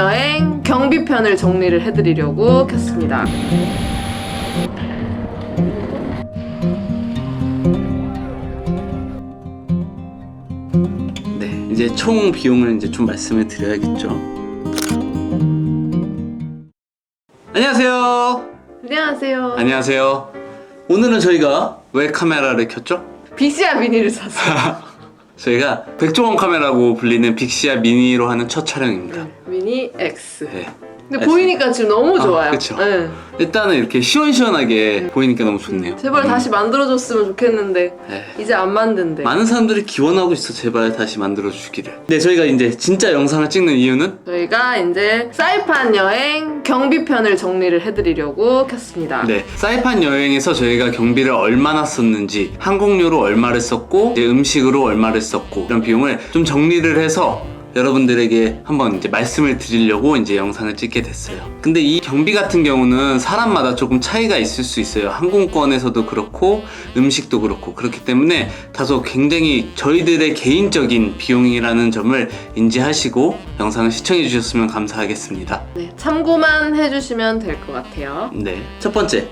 여행 경비편을 정리를 해드리려고 켰습니다. 네, 이제 총 비용을 이제 좀 말씀을 드려야겠죠. 안녕하세요. 안녕하세요. 안녕하세요. 오늘은 저희가 왜 카메라를 켰죠? 빅시아 미니를 샀어요. 저희가 백종원 카메라고 불리는 빅시아 미니로 하는 첫 촬영입니다. 미니 X. 네. 근데. 보이니까 지금 너무 아, 좋아요. 그쵸. 네. 일단은 이렇게 시원시원하게 보이니까 너무 좋네요. 제발 음. 다시 만들어줬으면 좋겠는데 네. 이제 안 만든대. 많은 사람들이 기원하고 있어 제발 다시 만들어 주기를. 네, 저희가 이제 진짜 영상을 찍는 이유는 저희가 이제 사이판 여행 경비편을 정리를 해드리려고 켰습니다. 네, 사이판 여행에서 저희가 경비를 얼마나 썼는지, 항공료로 얼마를 썼고, 이제 음식으로 얼마를 썼고, 이런 비용을 좀 정리를 해서 여러분들에게 한번 이제 말씀을 드리려고 이제 영상을 찍게 됐어요. 근데 이 경비 같은 경우는 사람마다 조금 차이가 있을 수 있어요. 항공권에서도 그렇고, 음식도 그렇고, 그렇기 때문에 다소 굉장히 저희들의 개인적인 비용이라는 점을 인지하시고 영상을 시청해 주셨으면 감사하겠습니다. 네, 참고만 해주시면 될 것 같아요. 네. 첫 번째.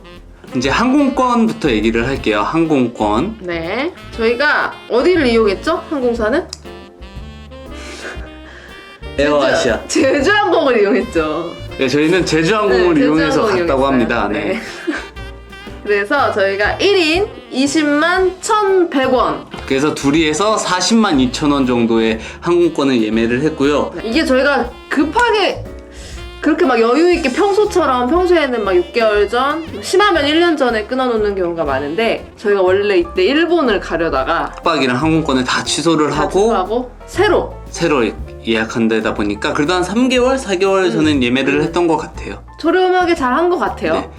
이제 항공권부터 얘기를 할게요. 항공권. 네, 저희가 어디를 이용했죠? 항공사는? 에어아시아. 제주, 제주항공을 이용했죠. 네, 저희는 제주항공을 네, 이용해서 제주항공 갔다고 이용했어요. 합니다. 네. 그래서 저희가 1인 20만 1,100원. 그래서 둘이 해서 40만 2천 원 정도의 항공권을 예매를 했고요. 이게 저희가 급하게 그렇게 막 여유 있게 평소처럼 평소에는 막 6개월 전, 심하면 1년 전에 끊어놓는 경우가 많은데 저희가 원래 이때 일본을 가려다가 숙박이랑 항공권을 다 취소를 다 하고 취소하고 새로 새로 예약한 데다 보니까 그래도 한 3개월, 4개월 전엔 예매를 했던 것 같아요. 저렴하게 잘 한 것 같아요. 네.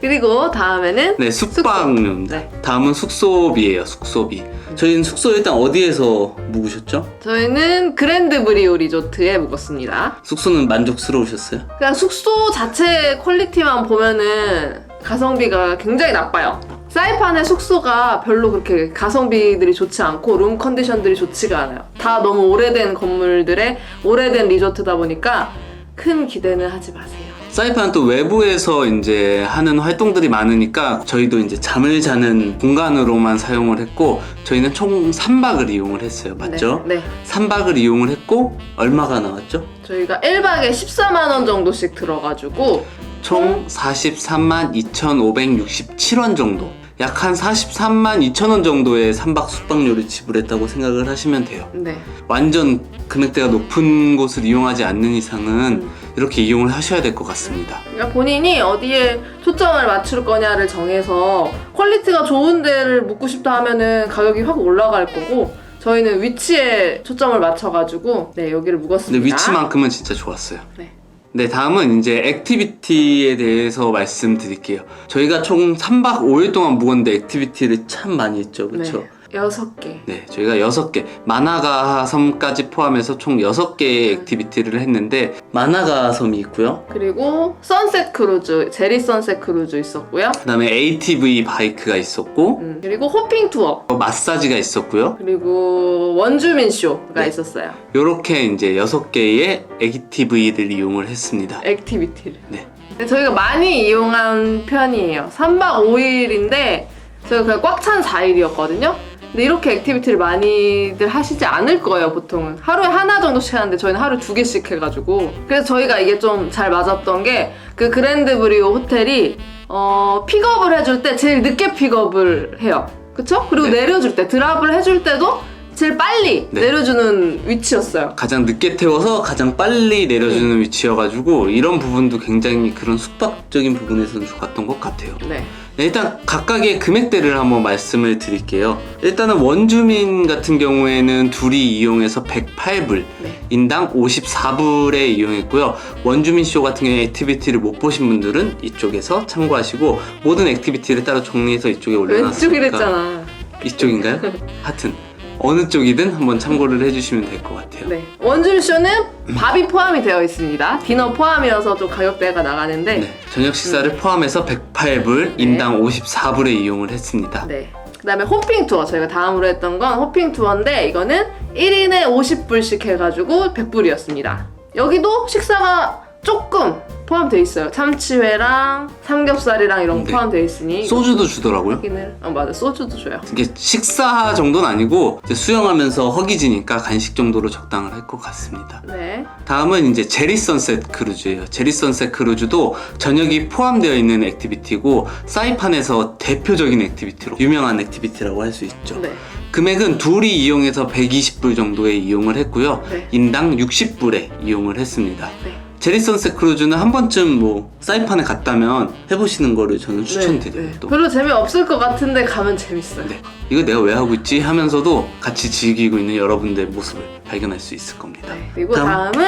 그리고 다음에는 네, 숙박료입니다. 네. 다음은 숙소비예요, 숙소비. 저희는 숙소 일단 어디에서 묵으셨죠? 저희는 그랜드 브리오 리조트에 묵었습니다. 숙소는 만족스러우셨어요? 그냥 숙소 자체 퀄리티만 보면은 가성비가 굉장히 나빠요. 사이판의 숙소가 별로 그렇게 가성비들이 좋지 않고 룸 컨디션들이 좋지가 않아요. 다 너무 오래된 건물들의 오래된 리조트다 보니까 큰 기대는 하지 마세요. 사이판 또 외부에서 이제 하는 활동들이 많으니까 저희도 이제 잠을 자는 공간으로만 사용을 했고 저희는 총 3박을 이용을 했어요. 맞죠? 네. 네. 3박을 이용을 했고 얼마가 나왔죠? 저희가 1박에 14만 원 정도씩 들어가지고 총 43만 2,567원 정도. 약 한 43만 2천 원 정도의 3박 숙박료를 지불했다고 생각을 하시면 돼요. 네. 완전 금액대가 높은 곳을 이용하지 않는 이상은 음. 이렇게 이용을 하셔야 될 것 같습니다. 그러니까 본인이 어디에 초점을 맞출 거냐를 정해서 퀄리티가 좋은 데를 묵고 싶다 하면은 가격이 확 올라갈 거고 저희는 위치에 초점을 맞춰가지고 네 여기를 근데 묵었습니다. 위치만큼은 진짜 좋았어요. 네. 네, 다음은 이제 액티비티에 대해서 말씀드릴게요. 저희가 총 3박 5일 동안 묵었는데 액티비티를 참 많이 했죠. 그렇죠? 네. 여섯 개. 네, 저희가 6개, 마나가 섬까지 포함해서 총 6개의 액티비티를 했는데 마나가 섬이 있고요. 그리고 선셋 크루즈, 제리 선셋 크루즈 있었고요. 그다음에 ATV 바이크가 있었고 음, 그리고 호핑 투어. 마사지가 있었고요. 그리고 원주민 쇼가 네. 있었어요. 이렇게 이제 6개의 액티브이를 이용을 했습니다. 액티비티를. 네. 근데 저희가 많이 이용한 편이에요. 3박 5일인데 저희가 그냥 꽉 찬 4일이었거든요. 근데 이렇게 액티비티를 많이들 하시지 않을 거예요, 보통은. 하루에 하나 정도씩 하는데 저희는 하루에 두 개씩 해가지고. 그래서 저희가 이게 좀 잘 맞았던 게 그 그랜드 브리오 호텔이 어, 픽업을 해줄 때 제일 늦게 픽업을 해요. 그쵸? 그리고 네. 내려줄 때, 드랍을 해줄 때도 제일 빨리 네. 내려주는 위치였어요. 가장 늦게 태워서 가장 빨리 내려주는 위치여가지고 이런 부분도 굉장히 그런 숙박적인 부분에서는 좋았던 것 같아요. 네. 네, 일단 각각의 금액대를 한번 말씀을 드릴게요. 일단은 원주민 같은 경우에는 둘이 이용해서 108불, 네. 인당 54불에 이용했고요. 원주민 쇼 같은 경우에 액티비티를 못 보신 분들은 이쪽에서 참고하시고 모든 액티비티를 따로 정리해서 이쪽에 올려놨으니까 왼쪽이랬잖아. 이쪽인가요? 하여튼 어느 쪽이든 한번 참고를 해주시면 될 것 같아요. 네. 원준 쇼는 밥이 포함이 되어 있습니다. 디너 포함이어서 좀 가격대가 나가는데 네, 저녁 식사를 포함해서 108불, 인당 54불에 이용을 했습니다. 네. 그다음에 호핑 투어 저희가 다음으로 했던 건 호핑 투어인데 이거는 1인에 50불씩 해가지고 100불이었습니다. 여기도 식사가 조금 포함되어 있어요. 참치회랑 삼겹살이랑 이런 거 네. 포함되어 있으니 소주도 주더라고요. 확인을. 어 맞아 소주도 줘요. 이게 식사 정도는 아니고 이제 수영하면서 허기지니까 간식 정도로 적당을 할 것 같습니다. 네. 다음은 이제 제리 선셋 크루즈예요. 제리 선셋 크루즈도 저녁이 포함되어 있는 액티비티고 사이판에서 대표적인 액티비티로 유명한 액티비티라고 할 수 있죠. 네. 금액은 둘이 이용해서 120불 정도에 이용을 했고요. 네. 인당 60불에 이용을 했습니다. 네. 제리 선셋 크루즈는 한 번쯤 뭐 사이판에 갔다면 해보시는 거를 저는 추천드려요. 네, 네. 또. 별로 재미 없을 것 같은데 가면 재밌어요. 네. 이거 내가 왜 하고 있지 하면서도 같이 즐기고 있는 여러분들의 모습을 발견할 수 있을 겁니다. 네. 그리고 다음. 다음은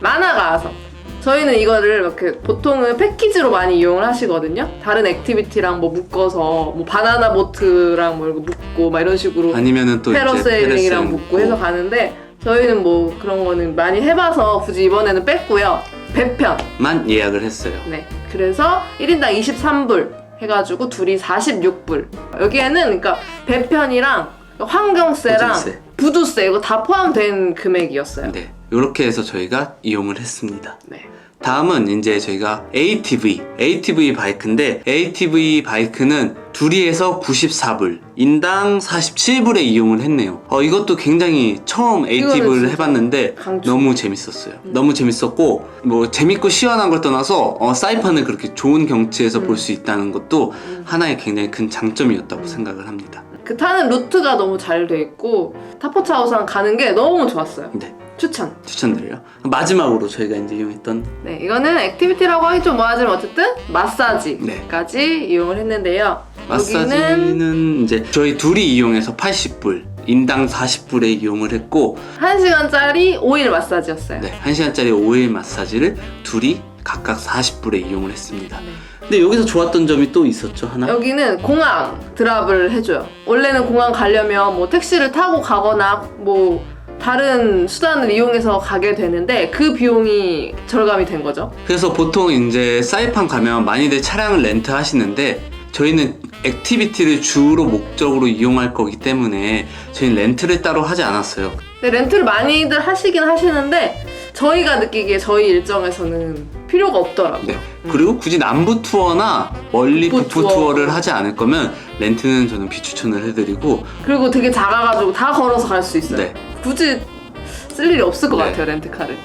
만화가서. 저희는 이거를 이렇게 보통은 패키지로 많이 이용을 하시거든요. 다른 액티비티랑 뭐 묶어서 뭐 바나나 보트랑 뭐 이거 묶고 막 이런 식으로 아니면은 또 이제 패러세일 묶고 해서 가는데 저희는 뭐 그런 거는 많이 해봐서 굳이 이번에는 뺐고요. 배편. 만 예약을 했어요. 네. 그래서 1인당 23불 해가지고 둘이 46불. 여기에는 그러니까 배편이랑 환경세랑 보증세. 부두세 이거 다 포함된 금액이었어요. 네. 이렇게 해서 저희가 이용을 했습니다. 네. 다음은 이제 저희가 ATV, ATV 바이크인데 ATV 바이크는 둘이에서 94불, 인당 47불에 이용을 했네요. 어, 이것도 굉장히 처음 ATV를 해봤는데 강추. 너무 재밌었어요. 너무 재밌었고 뭐 재밌고 시원한 걸 떠나서 어, 사이판을 그렇게 좋은 경치에서 음. 볼수 있다는 것도 하나의 굉장히 큰 장점이었다고 생각을 합니다. 그 타는 루트가 너무 잘 돼 있고 타포차우산 가는 게 너무 좋았어요. 네, 추천. 추천드려요. 마지막으로 저희가 이제 이용했던 네, 이거는 액티비티라고 하기 좀 뭐하지만 어쨌든 마사지까지 네. 이용을 했는데요. 여기는 마사지는 이제 저희 둘이 이용해서 80불, 인당 40불에 이용을 했고 1시간짜리 오일 마사지였어요. 네, 1시간짜리 5일 마사지를 둘이 각각 40불에 이용을 했습니다. 네. 근데 여기서 좋았던 점이 또 있었죠, 하나? 여기는 공항 드랍을 해줘요. 원래는 공항 가려면 뭐 택시를 타고 가거나 뭐 다른 수단을 이용해서 가게 되는데 그 비용이 절감이 된 거죠. 그래서 보통 이제 사이판 가면 많이들 차량을 렌트 하시는데 저희는 액티비티를 주로 목적으로 이용할 거기 때문에 저희는 렌트를 따로 하지 않았어요. 근데 렌트를 많이들 하시긴 하시는데 저희가 느끼기에 저희 일정에서는 필요가 없더라고요. 네. 그리고 굳이 남부 투어나 멀리 북부 북부 투어. 투어를 하지 않을 거면 렌트는 저는 비추천을 해드리고 그리고 되게 작아가지고 다 걸어서 갈 수 있어요. 네. 굳이 쓸 일이 없을 것 네. 같아요 렌트카를.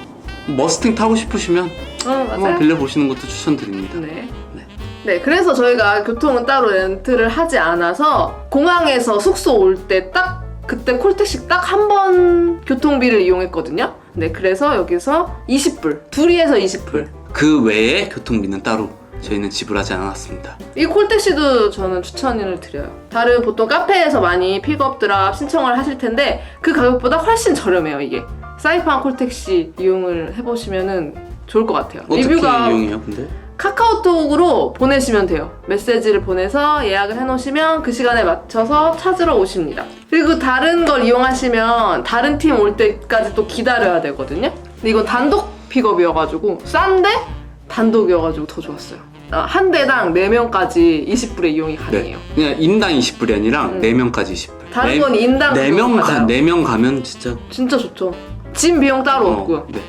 머스팅 타고 싶으시면 어 한번 맞아요. 빌려 보시는 것도 추천드립니다. 네. 네. 네, 그래서 저희가 교통은 따로 렌트를 하지 않아서 공항에서 숙소 올 때 딱 그때 콜택시 딱 한 번 교통비를 이용했거든요. 네, 그래서 여기서 20불, 둘이에서 20불. 그 외에 교통비는 따로 저희는 지불하지 않았습니다. 이 콜택시도 저는 추천을 드려요. 다른 보통 카페에서 많이 픽업 드랍 신청을 하실 텐데 그 가격보다 훨씬 저렴해요, 이게. 사이판 콜택시 이용을 해보시면은 좋을 것 같아요. 어떻게 리뷰가 이용해요, 근데? 카카오톡으로 보내시면 돼요. 메시지를 보내서 예약을 해놓으시면 그 시간에 맞춰서 찾으러 오십니다. 그리고 다른 걸 이용하시면 다른 팀 올 때까지 또 기다려야 되거든요. 근데 이건 단독 픽업이어가지고 싼데 단독이어가지고 더 좋았어요. 아, 한 대당 4명까지 20불에 이용이 가능해요. 네. 그냥 인당 20불이 아니라 음. 4명까지 20불. 다른 건 인당 4명, 비용 가, 받아요. 4명 가면 진짜. 진짜 좋죠. 짐 비용 따로 어, 없고요. 네.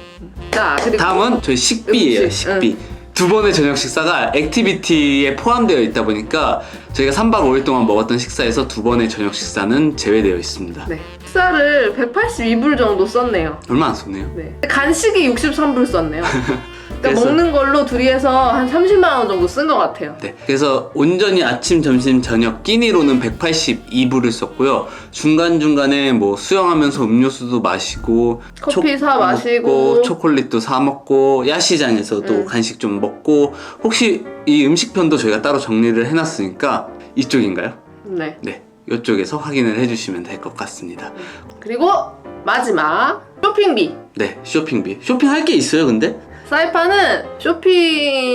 자, 그리고 다음은 저희 식비예요, 음식, 식비. 두 번의 저녁 식사가 액티비티에 포함되어 있다 보니까 저희가 3박 5일 동안 먹었던 식사에서 두 번의 저녁 식사는 제외되어 있습니다. 네. 식사를 182불 정도 썼네요. 얼마 안 썼네요. 네. 간식이 63불 썼네요. 그러니까 그래서- 먹는 걸로 둘이서 한 30만 원 정도 쓴 것 같아요. 네. 그래서 온전히 아침, 점심, 저녁 끼니로는 182불을 썼고요. 중간중간에 뭐 수영하면서 음료수도 마시고 커피 초- 사 마시고. 초콜릿도 사 먹고 야시장에서도 음. 간식 좀 먹고 혹시 이 음식편도 저희가 따로 정리를 해놨으니까 이쪽인가요? 네. 네. 이쪽에서 확인을 해주시면 될 것 같습니다. 그리고 마지막 쇼핑비. 네, 쇼핑비. 쇼핑할 게 있어요, 근데? 사이판은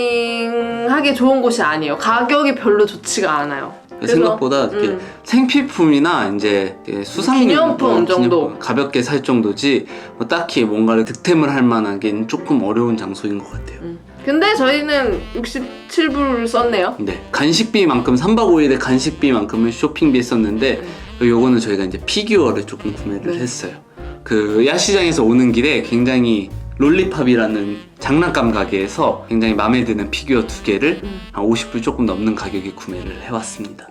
쇼핑하기 좋은 곳이 아니에요. 가격이 별로 좋지가 않아요. 그래서- 생각보다 이렇게 음. 생필품이나 이제 수상용 기념품 정도. 가볍게 살 정도지 뭐 딱히 뭔가를 득템을 할 만하긴 조금 어려운 장소인 것 같아요. 음. 근데 저희는 67불 썼네요. 네, 간식비만큼 3박 5일의 간식비만큼은 쇼핑비 했었는데 요거는 저희가 이제 피규어를 조금 구매를 네. 했어요. 그 야시장에서 오는 길에 굉장히 롤리팝이라는 장난감 가게에서 굉장히 마음에 드는 피규어 두 개를 음. 한 50불 조금 넘는 가격에 구매를 해왔습니다.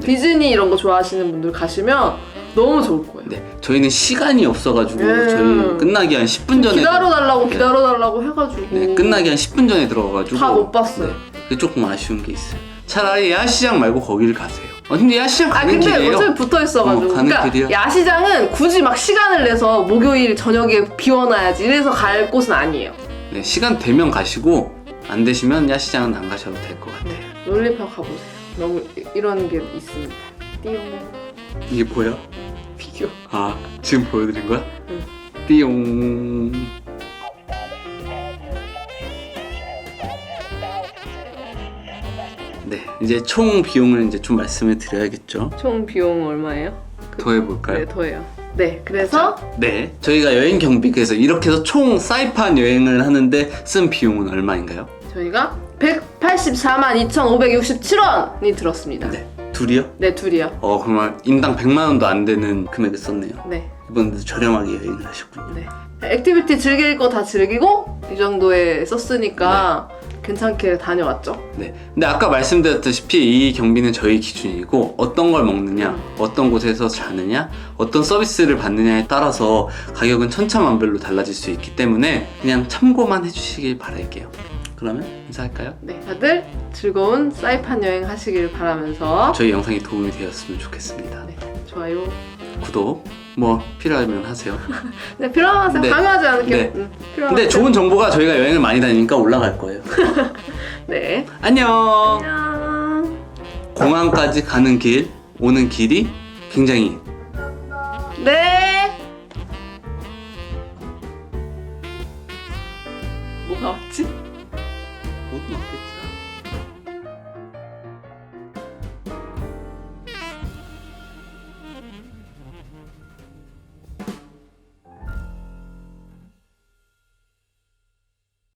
디즈니 이런 거 좋아하시는 분들 가시면 너무 좋을 거예요. 네, 저희는 시간이 없어가지고 음. 저희 끝나기 한 10분 전에 기다려달라고 네. 기다려달라고 해가지고 네, 끝나기 한 10분 전에 들어가가지고 다 못 봤어요. 네, 그게 조금 아쉬운 게 있어요. 차라리 야시장 말고 거기를 가세요. 어, 근데 야시장 아 가는 근데 길이에요. 어차피 붙어 있어가지고 어, 가는 그러니까 길이야. 야시장은 굳이 막 시간을 내서 목요일 저녁에 비워놔야지 이래서 갈 곳은 아니에요. 네, 시간 되면 가시고 안 되시면 야시장은 안 가셔도 될 것 같아요. 네 롤리팝 가보세요. 너무 이- 이런 게 있습니다. 띠용 이게 뭐야? 피규어. 아 지금 보여드린 거야? 응. 띠용 네 이제 총 비용을 이제 좀 말씀을 드려야겠죠 총 비용 얼마예요? 더 해볼까요? 네 더해요. 네 그래서 네 저희가 여행 경비께서 이렇게 해서 총 사이판 여행을 하는데 쓴 비용은 얼마인가요? 저희가 184만 2,567원이 들었습니다. 네. 네 둘이요? 둘이요. 어 그러면 인당 100만 원도 안 되는 금액을 썼네요 네. 이번에도 저렴하게 여행을 하셨군요 네. 액티비티 즐길 거 다 즐기고 이 정도에 썼으니까 괜찮게 다녀왔죠. 네. 근데 아까 말씀드렸다시피 이 경비는 저희 기준이고 어떤 걸 먹느냐, 어떤 곳에서 자느냐, 어떤 서비스를 받느냐에 따라서 가격은 천차만별로 달라질 수 있기 때문에 그냥 참고만 해주시길 바랄게요. 그러면 인사할까요? 네, 다들 즐거운 사이판 여행 하시길 바라면서 저희 영상이 도움이 되었으면 좋겠습니다. 네, 좋아요. 구독 뭐 필요하면 하세요. 네, 필요하세요. 네. 강요하지 않을게요. 네. 응, 필요하세요. 근데 좋은 정보가 저희가 여행을 많이 다니니까 올라갈 거예요. 네. 안녕. 안녕. 공항까지 가는 길, 오는 길이 굉장히 네. 뭐가 왔지? 못 먹겠죠.